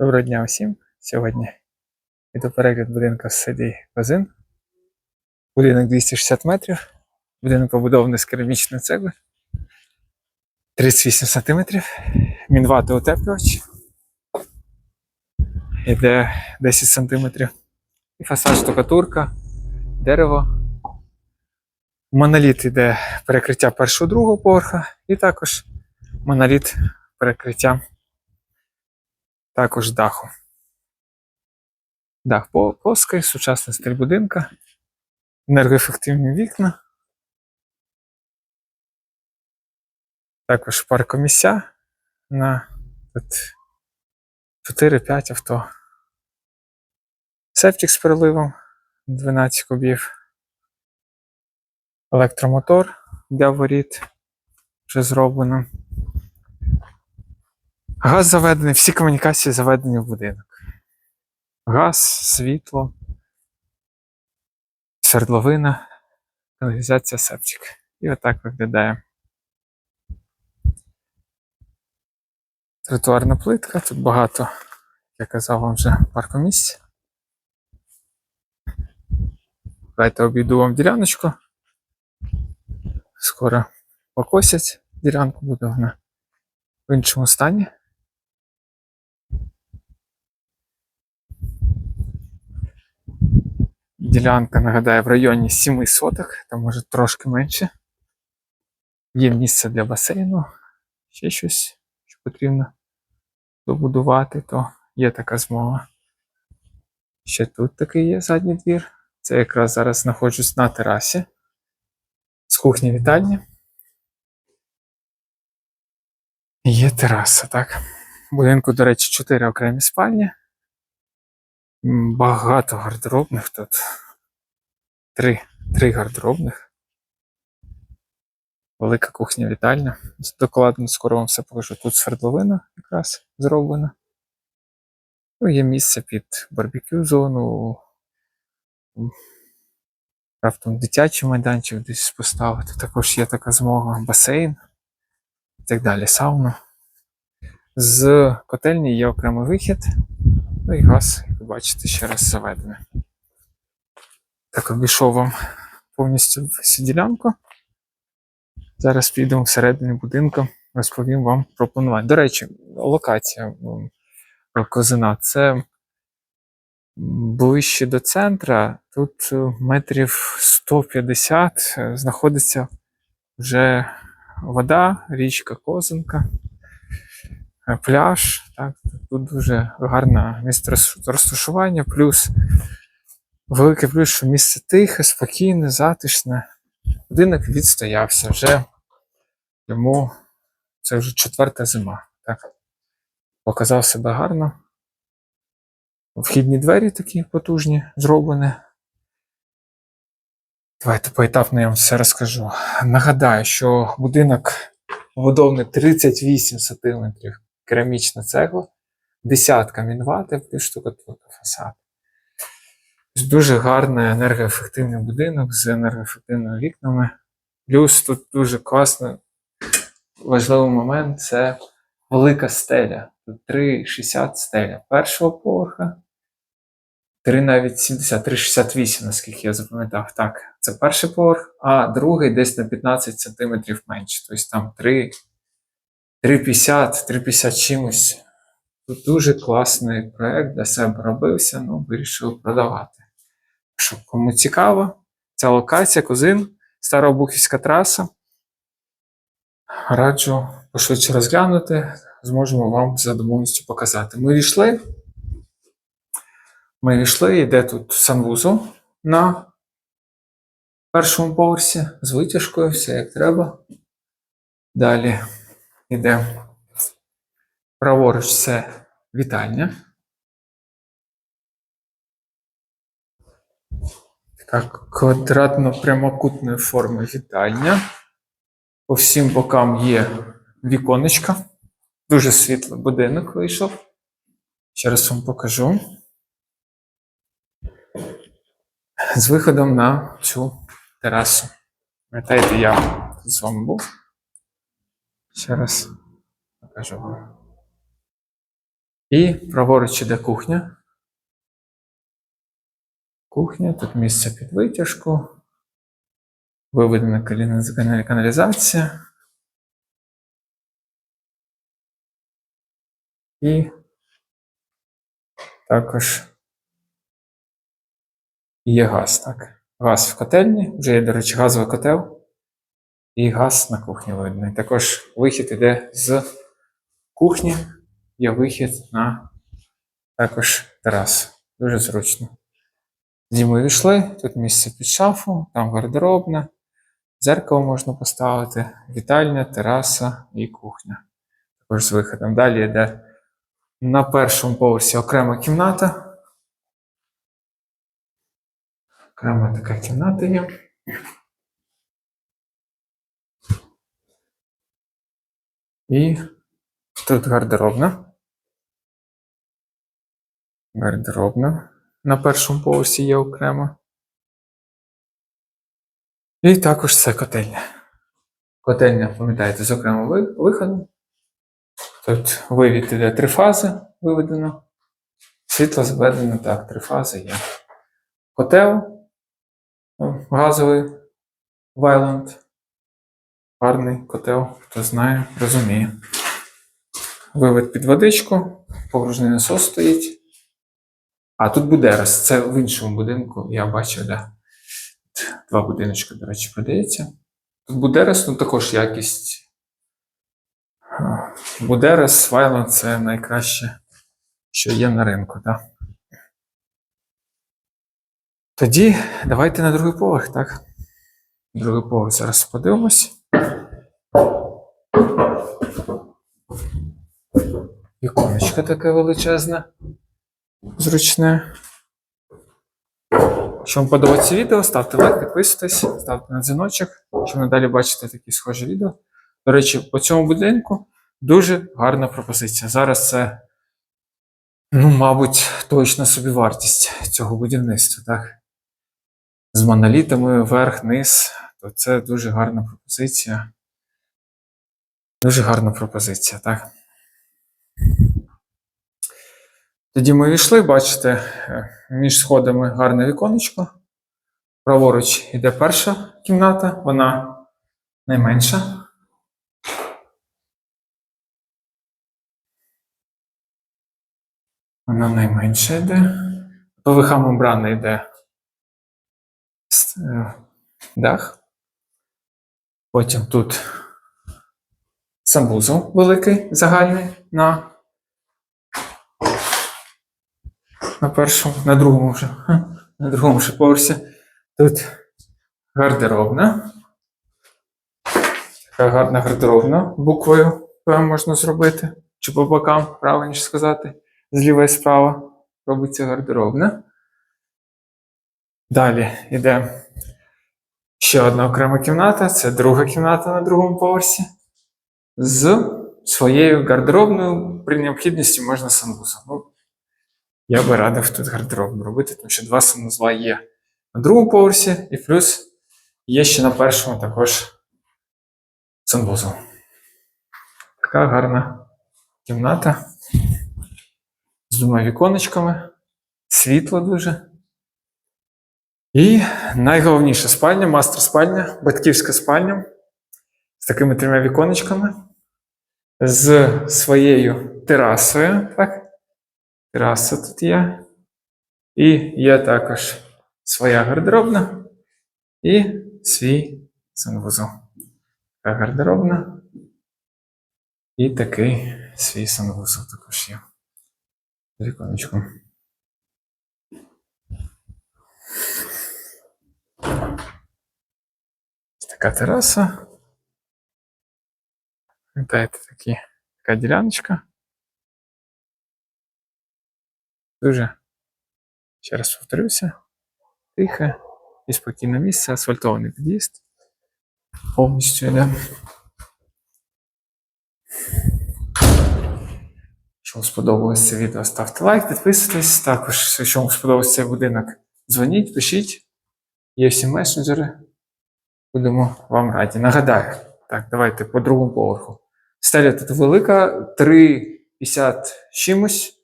Доброго дня усім. Сьогодні йду перегляд будинку в селі Козин. Будинок 260 метрів. Будинок побудований з керамічної цегли. 38 сантиметрів. Мінвати утеплювач. Іде 10 сантиметрів. І фасад штукатурка, дерево. Моноліт іде перекриття першого другого поверха. І також моноліт перекриття також даху. Дах плоский, сучасний стиль будинка, енергоефективні вікна. Також паркомісця на 4-5 авто. Септик з переливом 12 кубів. Електромотор для воріт вже зроблено. Газ заведений, всі комунікації заведені в будинок. Газ, світло, свердловина, каналізація септик. І отак виглядає. Тротуарна плитка, тут багато, я казав вам вже, паркомісць. Давайте обійду вам діляночку. Скоро покосять ділянку, буде вона в іншому стані. Ділянка, нагадаю, в районі 7 соток, там може трошки менше. Є місце для басейну, ще щось, що потрібно добудувати, то є така змога. Ще тут такий є задній двір. Це якраз зараз знаходжусь на терасі з кухні вітальні. Є тераса, так. В будинку, до речі, 4 окремі спальні. Багато гардеробних тут. Три, три гардеробних. Велика кухня вітальня. Докладно скоро вам все покажу. Тут свердловина якраз зроблена. Ну, є місце під барбекю зону. Раптом дитячий майданчик десь поставити. Також є така змога, басейн і так далі. Сауна. З котельні є окремий вихід. Ну і газ, як ви бачите, ще раз заведений. Так, обійшов вам повністю всю ділянку. Зараз підемо всередині будинку, розповім вам про планування. До речі, локація Козина це ближче до центра. Тут е, метрів 150 е, знаходиться вже вода, річка Козинка, е, пляж. Так, тут дуже гарне місце розташування, плюс велике плюс, що місце тихе, спокійне, затишне. Будинок відстоявся вже йому це вже четверта зима. Так. Показав себе гарно. Вхідні двері такі потужні, зроблені. Давайте поетапно я вам все розкажу. Нагадаю, що будинок побудований 38 см керамічна цегла, десятка мінвати штукатурка фасад. Дуже гарний енергоефективний будинок з енергоефективними вікнами. Плюс тут дуже класний важливий момент це велика стеля. Тут 3,60 стеля першого поверха. 3 навіть 70, 3,68, наскільки я запам'ятав. Так, це перший поверх, а другий десь на 15 см менше. Тобто там 3,50, 3,50 чимось. Тут дуже класний проект для себе робився, ну, вирішив продавати. Що кому цікаво, ця локація, Козин, Старобухівська траса. Раджу пошвидше розглянути, зможемо вам за домовленістю показати. Ми війшли. Ми війшли, йде тут санвузол на першому поверсі з витяжкою, все як треба. Далі йде праворуч це вітальня. Така квадратно-прямокутної форми вітальня. По всім бокам є віконечка. Дуже світлий будинок вийшов. Ще раз вам покажу. З виходом на цю терасу. Пам'ятаєте, я з вами був. Ще раз покажу вам. І праворуч іде кухня. Кухня, тут місце під витяжку. Виведена каналізація. І також є газ, так. Газ в котельні, вже є, до речі, газовий котел. І газ на кухні видно. Також вихід іде з кухні, є вихід на також терасу. Дуже зручно. Зимою йшли, тут місце під шафу, там гардеробна, дзеркало можна поставити, вітальня, тераса і кухня. Також з виходом. Далі йде на першому поверсі окрема кімната. Окрема така кімната є. І тут гардеробна. Гардеробна. На першому поверсі є окремо. І також це котельня. Котельня, пам'ятаєте, з окремим ви- виходом. Тут вивід іде три фази виведено. Світло зведено, так, три фази є. Котел о, газовий Вайланд. Гарний котел, хто знає, розуміє. Вивід під водичку, погружний насос стоїть. А тут Будерас, це в іншому будинку, я бачив, де два будиночки, до речі, продається. Тут Будерас, ну також якість. А, Будерас, Вайланд це найкраще, що є на ринку, так? Тоді давайте на другий поверх, так? Другий поверх зараз подивимось. Віконечко таке величезне, зручне. Якщо вам подобається відео, ставте лайк, підписуйтесь, ставте на дзвіночок, щоб надалі бачити такі схожі відео. До речі, по цьому будинку дуже гарна пропозиція. Зараз це, ну, мабуть, точна собівартість цього будівництва, так? З монолітами вверх-низ, то це дуже гарна пропозиція. Дуже гарна пропозиція, так? Тоді ми війшли, бачите, е, між сходами гарне віконечко. Праворуч іде перша кімната, вона найменша. Вона найменша йде. По вихам обрана йде е, дах. Потім тут санвузол великий, загальний на на першому, на другому вже, на другому ще поверсі. Тут гардеробна. Така гарна гардеробна буквою можна зробити. Чи по бокам, правильніше сказати. Зліва і справа робиться гардеробна. Далі йде ще одна окрема кімната. Це друга кімната на другому поверсі. З своєю гардеробною при необхідності можна санвузол. Я би радив тут гардеробну робити, тому що два санузла є на другому поверсі, і плюс є ще на першому також санвузол. Така гарна кімната з двома віконечками, світло дуже. І найголовніша спальня, мастер спальня, батьківська спальня з такими трьома віконечками, з своєю терасою. Так? Тераса тут є. І є також своя гардеробна і свій санвузол. Така гардеробна. І такий свій санвузол також є. Ось Така тераса. Пам'ятаєте, такі, така діляночка. Дуже, ще раз повторюся, тихе і спокійне місце, асфальтований під'їзд. Повністю йде. Якщо вам сподобалось це відео, ставте лайк, підписуйтесь. Також, якщо вам сподобався цей будинок, дзвоніть, пишіть. Є всі месенджери. Будемо вам раді. Нагадаю, так, давайте по другому поверху. Стеля тут велика, 3,50 чимось.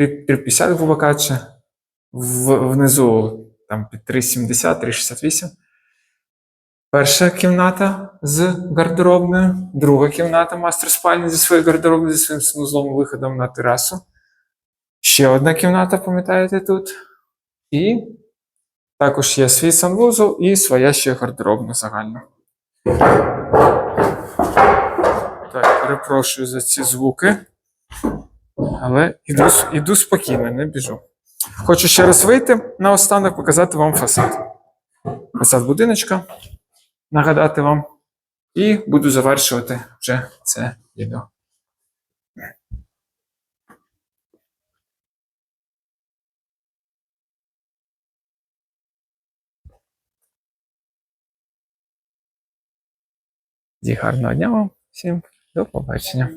350 грубо кажучи, внизу там під 370, 368. Перша кімната з гардеробною, друга кімната мастер спальні зі своєю гардеробною, зі своїм санузлом виходом на терасу. Ще одна кімната, пам'ятаєте, тут. І також є свій санвузол і своя ще гардеробна загальна. Так, перепрошую за ці звуки. Але іду, с- іду спокійно, не біжу. Хочу ще раз вийти наостанок показати вам фасад. Фасад будиночка. Нагадати вам. І буду завершувати вже це відео. Тоді гарного дня вам всім. До побачення.